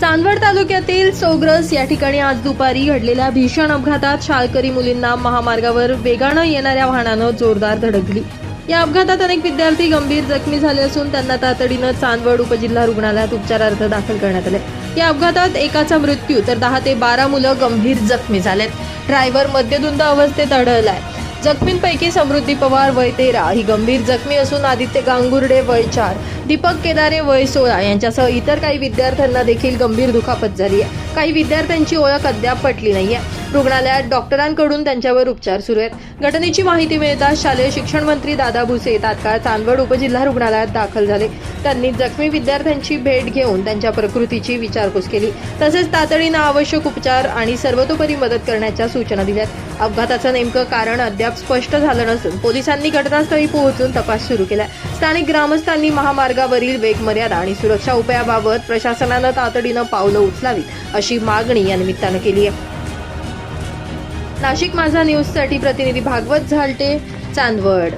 चांदवड तालुक्यातील सोग्रस या ठिकाणी आज दुपारी घडलेल्या भीषण अपघातात शाळकरी मुलींना महामार्गावर वेगानं येणाऱ्या वाहनानं जोरदार धडक दिली. या अपघातात अनेक विद्यार्थी गंभीर जखमी झाले असून त्यांना तातडीनं चांदवड उपजिल्हा रुग्णालयात उपचारार्थ दाखल करण्यात आले. या अपघातात एकाचा मृत्यू तर दहा ते बारा मुलं गंभीर जखमी झालेत. ड्रायव्हर मद्यधुंद अवस्थेत आढळलाय. जखमींपैकी समृद्धी पवार वय तेरा. ही गंभीर जखमी असून आदित्य गांगुर्डे वय चार. दीपक केदारे वय सोळा. यांच्यासह इतर काही विद्यार्थ्यांना देखील गंभीर दुखापत झाली आहे. काही विद्यार्थ्यांची ओळख अद्याप पटली नाही आहे रुग्णालयात डॉक्टरांकडून त्यांच्यावर उपचार सुरू आहेत. घटनेची माहिती मिळताच शालेय शिक्षण मंत्री दादा भुसे तात्काळ चांदवड उपजिल्हा रुग्णालयात दाखल झाले. त्यांनी जखमी विद्यार्थ्यांची भेट घेऊन त्यांच्या प्रकृतीची विचारपूस केली. तसेच तातडीनं आवश्यक उपचार आणि सर्वतोपरी मदत करण्याच्या सूचना दिल्यात अपघाताचं नेमकं कारण अद्याप स्पष्ट झालं नसून पोलिसांनी घटनास्थळी पोहोचून तपास सुरू केला स्थानिक ग्रामस्थांनी महामार्गावरील वेग मर्यादा आणि सुरक्षा उपायाबाबत प्रशासनानं तातडीनं पावलं उचलावीत अशी मागणी या निमित्तानं केली आहे. नाशिक माझा न्यूजसाठी प्रतिनिधी भागवत झालटे चांदवड.